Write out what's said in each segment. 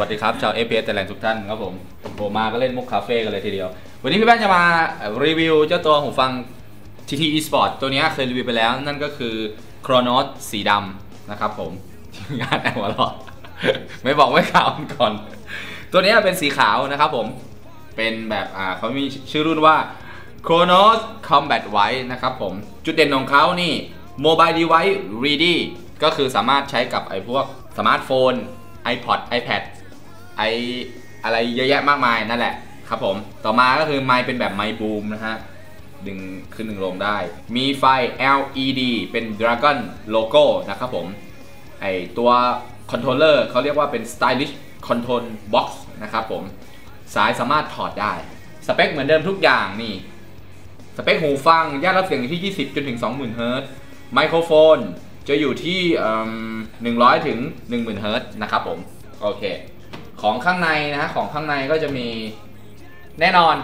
วัสดีครับชาว APS แต่แหล่งทุกท่านครับผมผล่มาก็เล่นมุกคาเฟ่กันเลยทีเดียว วันนี้พี่แป้นจะมารีวิวเจ้าตัวหูฟัง TT Esport ตัวนี้เคยรีวิวไปแล้วนั่นก็คือ Chronos สีดำนะครับผมทีมงานแอบหัวเราะไม่บอกไม่ข่าวก่อน ตัวนี้เป็นสีขาวนะครับผมเป็นแบบอ่าเขามีชื่อรุ่นว่า Chronos Combat White นะครับผม จุดเด่นของเขานี่ Mobile Device Ready ก็คือสามารถใช้กับไอ้พวกสมาร์ทโฟน iPod iPad ไออะไรเยอะแยะมากมายนั่นแหละครับผมต่อมาก็คือไมค์เป็นแบบไมค์บูมนะฮะดึงขึ้นดึงลงได้ มีไฟ LED เป็น Dragon Logo นะครับผมไอตัวคอนโทรลเลอร์เขาเรียกว่าเป็น Stylish Control Box นะครับผมสายสามารถถอดได้ สเปคเหมือนเดิมทุกอย่างนี่ สเปคหูฟังย่านรับเสียงอยู่ที่ 20 จนถึง 20,000เฮิร์ตไมโครโฟนจะอยู่ที่ 100 ถึง 10,000เฮิร์ตนะครับผม โอเค ของข้างในนะฮะ ของข้างในก็จะมีแน่นอน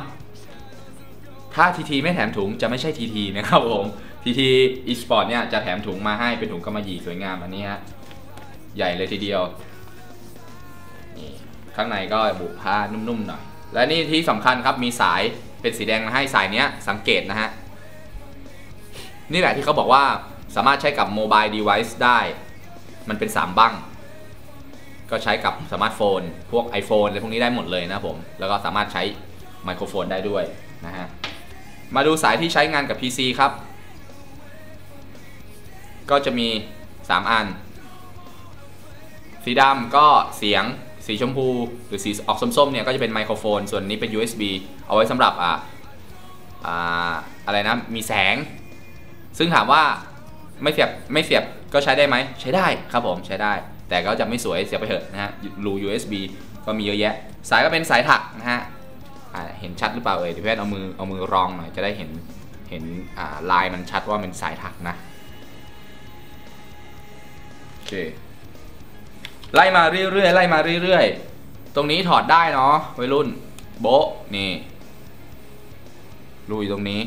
ถ้า TT ไม่แถมถุงจะไม่ใช่ TT นะครับผม TT eSport เนี่ยจะแถมถุงมาให้เป็นถุงกำมะหยี่สวยงามอันนี้ฮะ ใหญ่เลยทีเดียวนี่ข้างในก็บุผ้านุ่มๆหน่อย และนี่ที่สำคัญครับมีสายเป็นสีแดงมาให้สายเนี้ยสังเกตนะฮะ นี่แหละที่เขาบอกว่าสามารถใช้กับโมบายเดเวิ์ได้ มันเป็น 3 บั้ง ก็ใช้กับสมาร์ทโฟน พวก iPhone อะไรพวกนี้ได้หมดเลยนะผม แล้วก็สามารถใช้ไมโครโฟนได้ด้วยนะฮะ มาดูสายที่ใช้งานกับ PC ครับ ก็จะมี 3 อัน สีดำก็เสียง สีชมพู หรือสีออกส้มๆเนี่ยก็จะเป็นไมโครโฟน ส่วนนี้เป็น USB เอาไว้สำหรับอ่าอ่าอะไรนะ มีแสง ซึ่งถามว่าไม่เสียบไม่เสียบก็ใช้ได้ไหม ใช้ได้ครับผมใช้ได้ แต่ก็จะไม่สวยเสียไปเถอะนะฮะรู USB ก็มีเยอะแยะ สายก็เป็นสายถักนะฮะเห็นชัดหรือเปล่าเอ่ยเดี๋ยวเพื่อนเอามือเอามือรองหน่อยจะได้เห็นเห็นลายมันชัดว่าเป็นสายถักนะโอเคไล่มาเรื่อยๆไล่มาเรื่อยๆ ตรงนี้ถอดได้เนาะวัยรุ่นโบะนี่รูอยู่ตรงนี้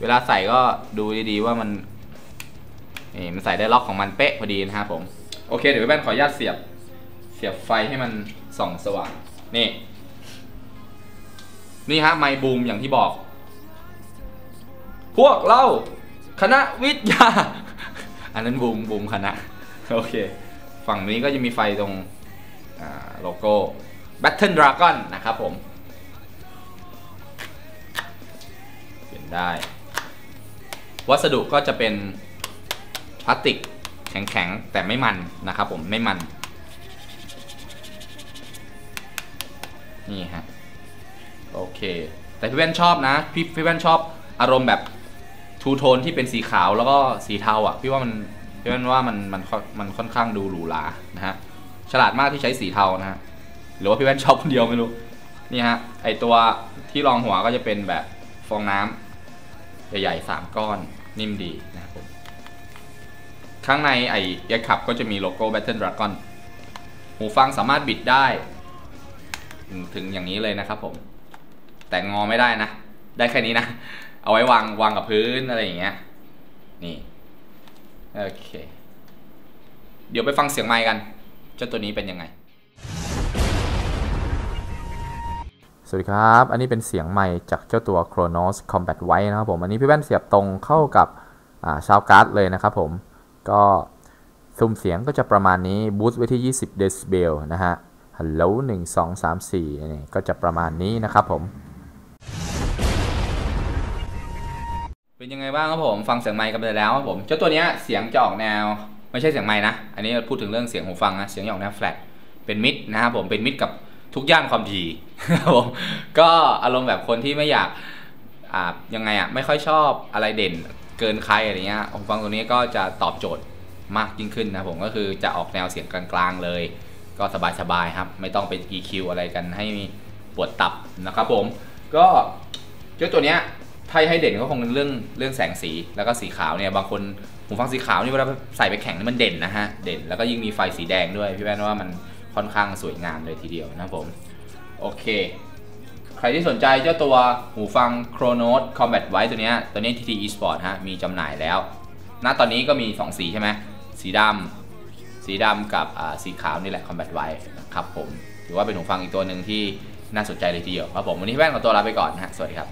เวลาใส่ก็ดูดีๆว่ามันนี่มันใส่ได้ล็อกของมันเป๊ะพอดีนะครับผม โอเค เดี๋ยวแว่นขออนุญาตเสียบ เสียบไฟให้มันส่องสว่าง นี่ นี่ฮะ ไมบูมอย่างที่บอก พวกเราคณะวิทยา อันนั้นบูมบูมคณะ โอเค ฝั่งนี้ก็จะมีไฟตรงโลโก้ Battle Dragon นะครับผม เปลี่ยนได้ วัสดุก็จะเป็นพลาสติก แข็งๆ แต่ไม่มันนะครับผมไม่มัน นี่ฮะ โอเค แต่พี่แว่นชอบนะ พี่พี่แว่นชอบอารมณ์แบบทูโทนที่เป็นสีขาวแล้วก็สีเทาอะ พี่ว่ามันพี่แว่นว่ามันมันมันค่อนข้างดูหรูหรานะฮะฉลาดมากที่ใช้สีเทานะฮะหรือว่าพี่แว่นชอบคนเดียวไม่รู้นี่ฮะไอตัวที่รองหัวก็จะเป็นแบบฟองน้ำใหญ่ๆสามก้อนนิ่มดีนะครับผม ข้างในไอเอียขับก็จะมีโลโก้ Battle Dragon หูฟังสามารถบิดได้ถึงถึงอย่างนี้เลยนะครับผม แต่งอไม่ได้นะ ได้แค่นี้นะ เอาไว้วางวางกับพื้นอะไรอย่างเงี้ย นี่ โอเค เดี๋ยวไปฟังเสียงไมค์กัน เจ้าตัวนี้เป็นยังไง สวัสดีครับ อันนี้เป็นเสียงใหม่จากเจ้าตัว Chronos Combat White นะครับผม อันนี้พี่แว่นเสียบตรงเข้ากับชาวการ์ดเลยนะครับผม ก็ซุ้มเสียงก็จะประมาณนี้บูสต์ไว้ที่ 20 เดซิเบลนะฮะฮัลโหล1 2 3 4นี่ก็จะประมาณนี้นะครับผม เป็นยังไงบ้างครับผมฟังเสียงไมค์กันไปแล้วครับผมเจ้าตัวเนี้ยเสียงจะออกแนว ไม่ใช่เสียงไมค์นะ อันนี้พูดถึงเรื่องเสียงหูฟังนะเสียงจออกแนวแฟลตเป็นมิดนะครับผมเป็นมิดกับทุกย่านความถี่ครับผมก็อารมณ์แบบคนที่ไม่อยากอ่ายังไงอะไม่ค่อยชอบอะไรเด่น เกินใครอะไรเงี้ยหูฟังตัวนี้ก็จะตอบโจทย์มากยิ่งขึ้นนะผมก็คือจะออกแนวเสียงกลางๆเลย ก็สบายๆครับ ไม่ต้องไป EQ อะไรกันให้ปวดตับนะครับผมก็เจ้าตัวเนี้ยถ้าให้เด่นก็คงเป็นเรื่องเรื่องแสงสีแล้วก็สีขาวเนี่ยบางคนหูฟังสีขาวนี่เวลาใส่ไปแข่งนี่มันเด่นนะฮะเด่นแล้วก็ยิ่งมีไฟสีแดงด้วยพี่แว่นว่ามันค่อนข้างสวยงามเลยทีเดียวนะครับผมโอเค ใครที่สนใจเจ้าตัวหูฟัง Chronos Combat White ตัวนี้ตัวนี้ TT Esport ฮะ มีจำหน่ายแล้ว ณ ตอนนี้ก็มี 2 สีใช่ไหม สีดำ สีดำกับสีขาวนี่แหละ Combat White นะครับผม ถือว่าเป็นหูฟังอีกตัวหนึ่งที่น่าสนใจเลยทีเดียวครับผม วันนี้พี่แว่นขอตัวลาไปก่อนฮะ สวัสดีครับ